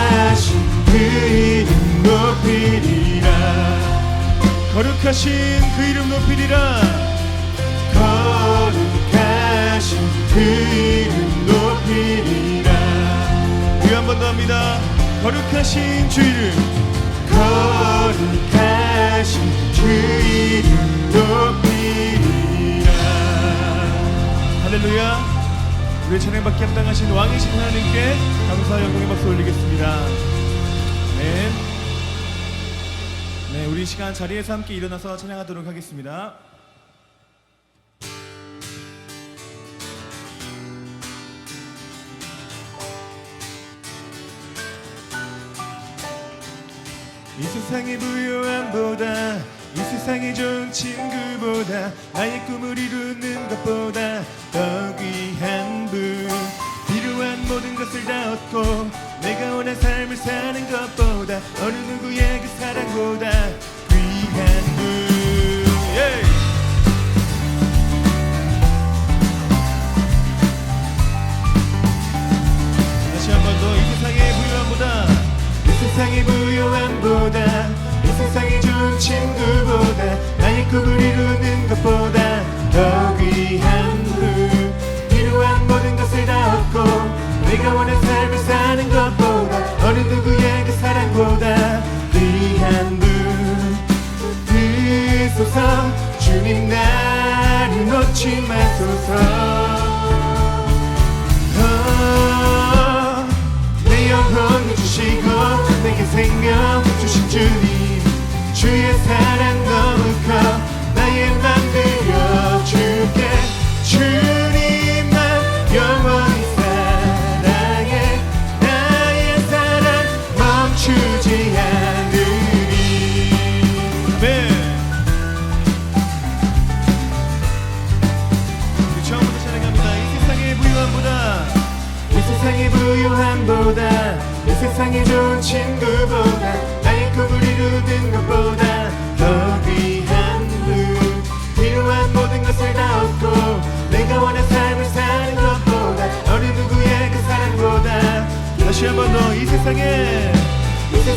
거룩하신 그 이름 높이리라. 거룩하신 그 이름 높이리라. 거룩하신 그 이름 높이리라. 우리 한 번 더 합니다. 거룩하신 주 이름. 거룩하 할렐루야 우리 찬양받기 합당하신 왕이신 하나님께 감사와 영광의 박수 올리겠습니다 네. 네, 우리 이 시간 자리에서 함께 일어나서 찬양하도록 하겠습니다. 이 세상의 부요함보다 이 세상의 좋은 친구보다 나의 꿈을 이루는 것보다 더 귀한 분. 필요한 모든 것을 다 얻고 내가 원한 삶을 사는 것보다 어느 누구의 그 사랑보다 귀한 드소서. 주님 나를 놓지 마소서. 어, 내 영혼을 주시고 내게 생명 주신 주님 주의 사랑 너무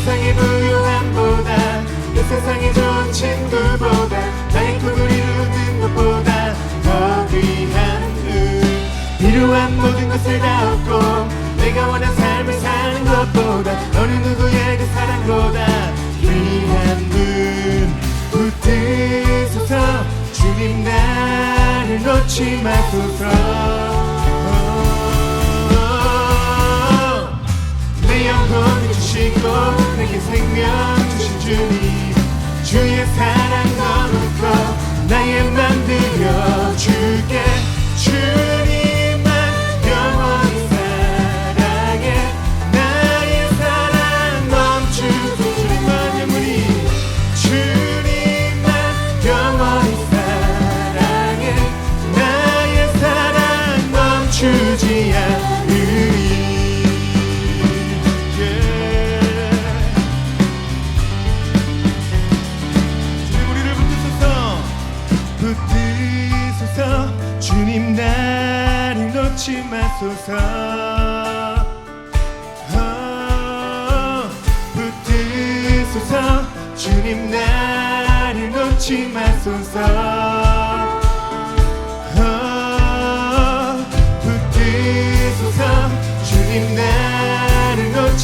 세상의 부유함보다 이 세상의 좋은 친구보다 나의 꿈을 이루는 것보다 더 귀한 은 필요한 모든 것을 다 얻고 내가 원한 삶을 사는 것보다 어느 누구의 그 사랑보다 귀한 은 붙드소서 주님 나를 놓지 마소서. 내 영혼 주시고 내게 생명 주신 주님 주의 사랑 넘어서 나의 맘 들여줄게.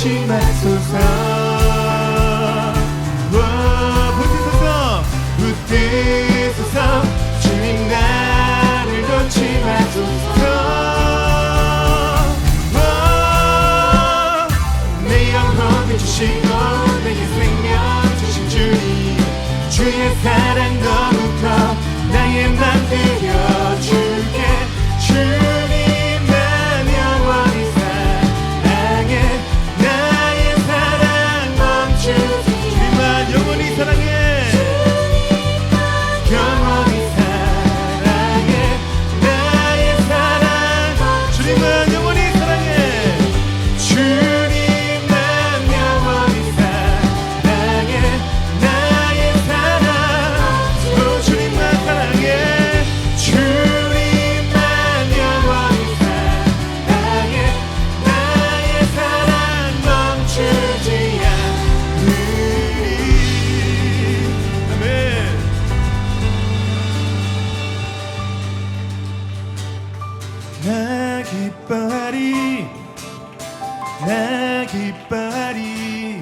しますさ 나 기빨이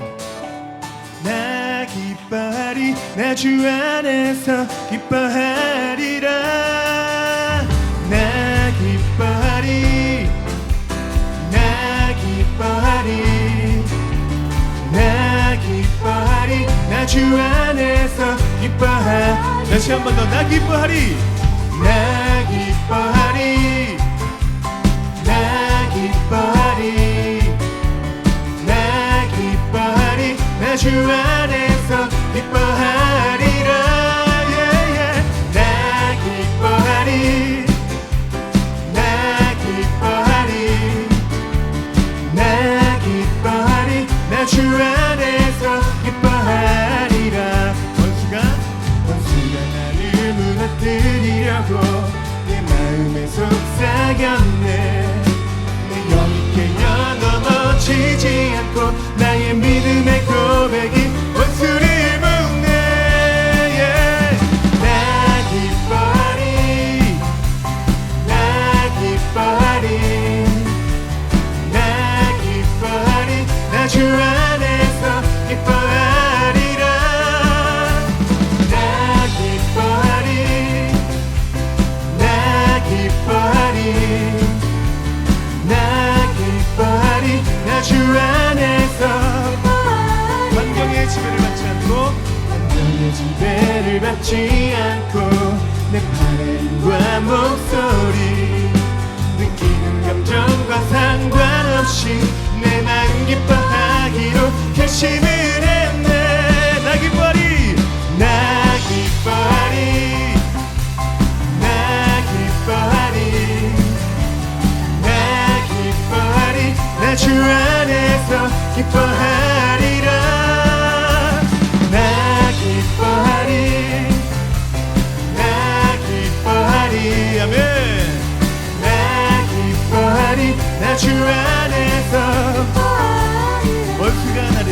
나 기빨이 나 주 안에서 기뻐하리라. 나 기뻐하리 나 기뻐하리 나 기뻐하리 나주 안에서 기뻐하. 다시 한 번 더 나 기뻐하리. 나 기뻐하리 주 안에서 기뻐하 안에서 기뻐하리라. 나 기뻐하리 나 기뻐하리. 아멘. 나 기뻐하리. 나 주 안에서 원수가 나를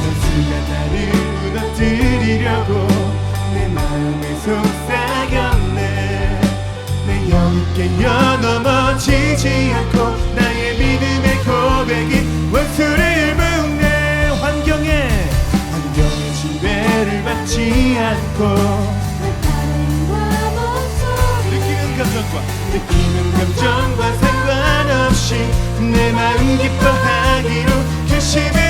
원수가 나를 무너뜨리려고 내 마음에 속삭였네. 내 영이 깨어 넘어지지 않고 고백이 원수를 묶네 환경에 환경의 지배를 받지 않고 느끼는 감정과 느끼는 감정과 상관없이 내 마음 기뻐하기로 결심을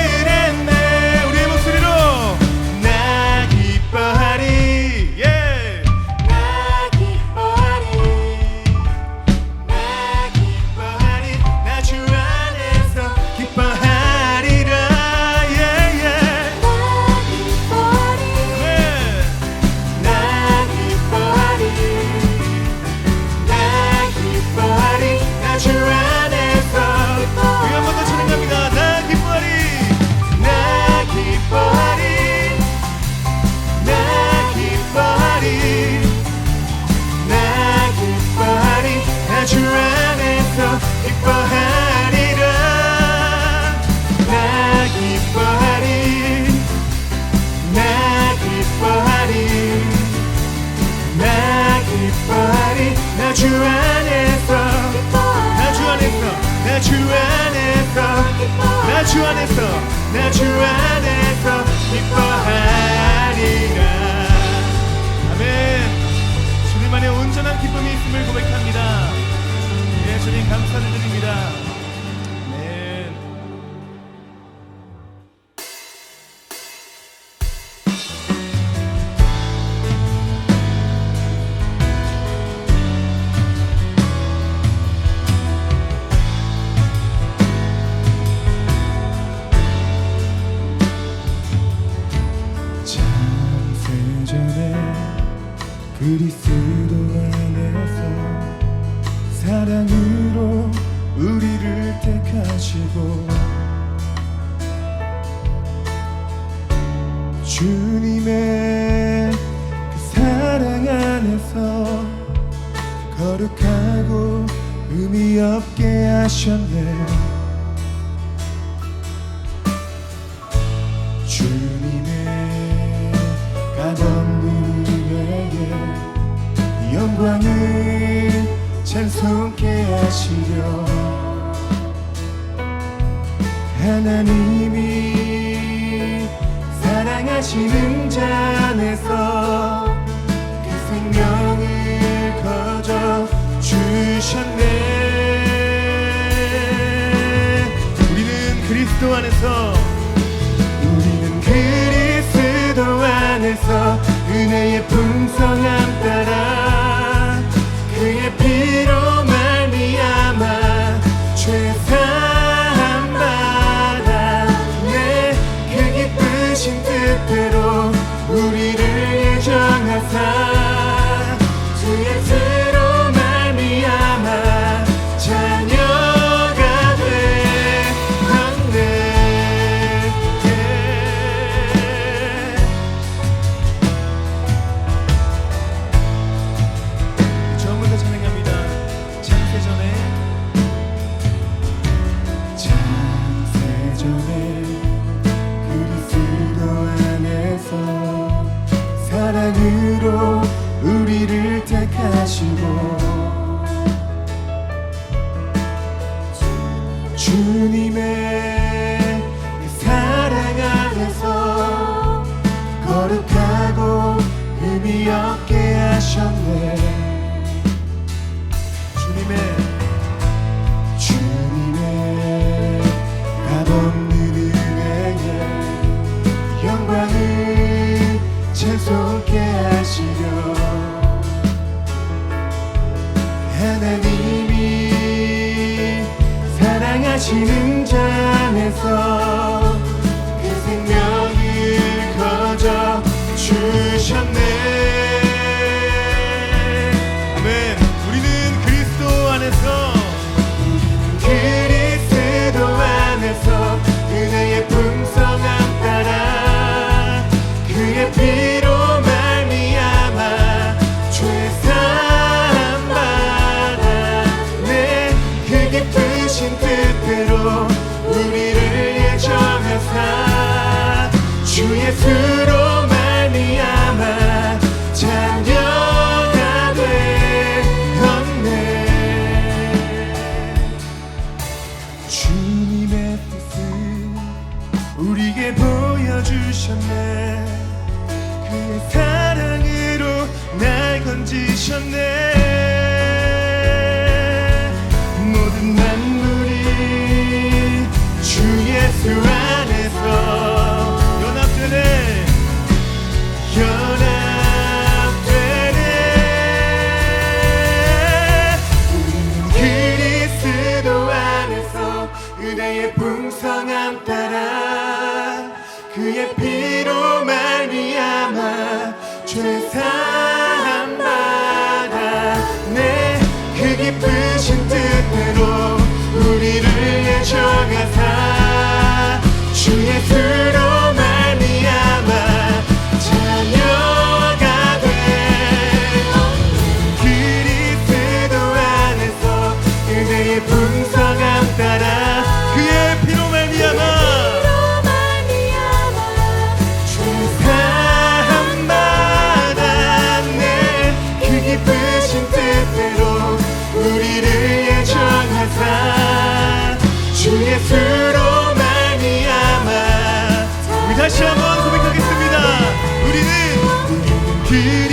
주 안에서. 나 주 안에서. 나 주 안에서. 나 주 안에서. 나 주 안에서 기뻐하리라. 아멘. 주님 안에 온전한 기쁨이 있음을 고백합니다. 예 주님 감사를 드립니다 없게 하셨네. 주님의 값없는 은혜에 영광을 찬송케 하시려. 하나님이 사랑하시는 자 안에서 안에서 우리는 그리스도 안에서 은혜의 풍성 하시는 자 안에서 그 생명을 거저 주셨네 to 은혜로 말미암아 죄사함 받아 내그 깊으신 뜻대로 우리를 예정하사 주 예수로 주 예수로만이 아마 우리 다시 한번 고백하겠습니다. 우리는 그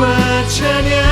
zgłęczenie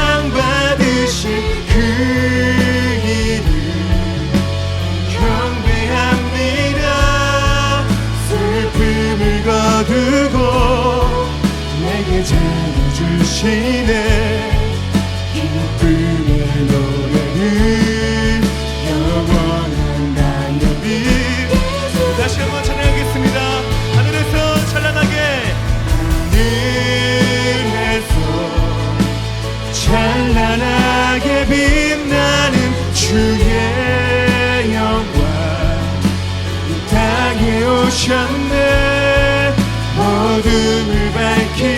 Öldüğümü belki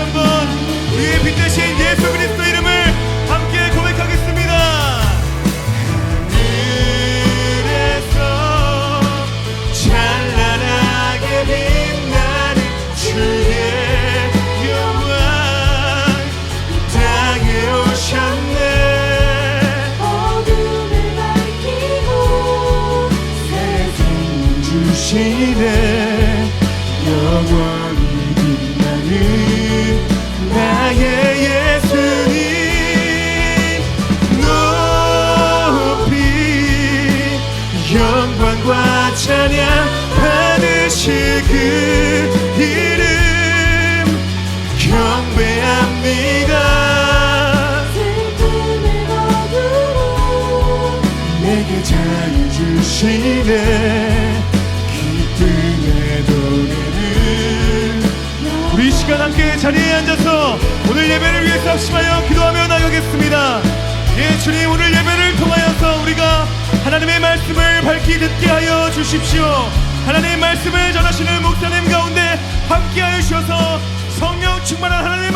주시는 분 우리의 빛 대신 기쁨의 노래를 우리 시간 함께 자리에 앉아서 오늘 예배를 위해서 합심하여 기도하며 나가겠습니다. 예 주님 오늘 예배를 통하여서 우리가 하나님의 말씀을 밝히 듣게 하여 주십시오. 하나님의 말씀을 전하시는 목사님 가운데 함께하여 주셔서 성령 충만한 하나님